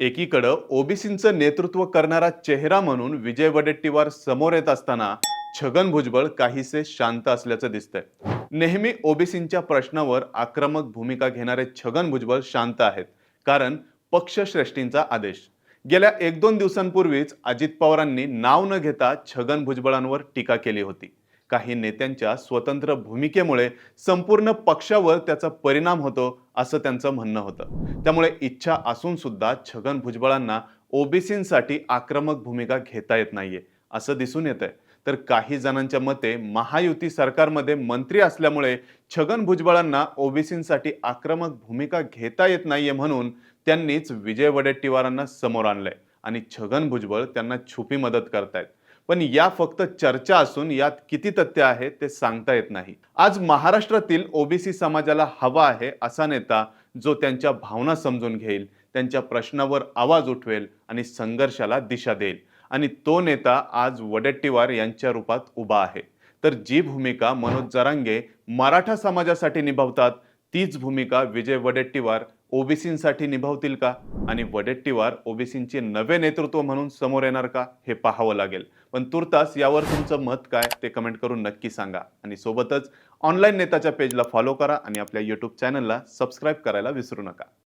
एकीकडं ओबीसींचं नेतृत्व करणारा चेहरा म्हणून विजय वडेट्टीवार समोर येत असताना छगन भुजबळ काहीसे शांत असल्याचं दिसतंय. नेहमी ओबीसींच्या प्रश्नावर आक्रमक भूमिका घेणारे छगन भुजबळ शांत आहेत कारण पक्षश्रेष्ठींचा आदेश. गेल्या एक दोन दिवसांपूर्वीच अजित पवारांनी नाव न घेता छगन भुजबळांवर टीका केली होती. काही नेत्यांच्या स्वतंत्र भूमिकेमुळे संपूर्ण पक्षावर त्याचा परिणाम होतो असं त्यांचं म्हणणं होतं. त्यामुळे इच्छा असून सुद्धा छगन भुजबळांना ओबीसींसाठी आक्रमक भूमिका घेता येत नाहीये असं दिसून येत आहे तर काही जणांच्या मते महायुती सरकारमध्ये मंत्री असल्यामुळे छगन भुजबळांना ओबीसींसाठी आक्रमक भूमिका घेता येत नाहीये म्हणून त्यांनीच विजय वडेट्टीवारांना समोर आणलंय आणि छगन भुजबळ त्यांना छुपी मदत करतायत. पण या फक्त चर्चा असून यात किती तथ्य आहे ते सांगता येत नाही. आज महाराष्ट्रातील ओबीसी समाजाला हवा आहे असा नेता जो त्यांच्या भावना समजून घेईल त्यांच्या प्रश्नावर आवाज उठवेल आणि संघर्षाला दिशा देईल. आणि तो नेता आज वडेट्टीवार यांच्या रूपात उभा आहे. तर जी भूमिका मनोज जरांगे मराठा समाजासाठी निभावतात तीच भूमिका विजय वडेट्टीवार ओबीसींसाठी निभावतील का? आणि वडेट्टीवार ओबीसींचे नवे नेतृत्व म्हणून समोर येणार का? हे पाहावं लागेल. पण तुर्तास यावर तुमचं मत काय? ते कमेंट करून नक्की सांगा. आणि सोबतच ऑनलाईन नेताच्या पेजला फॉलो करा आणि आपल्या यूट्यूब चॅनलला सबस्क्राईब करायला विसरू नका.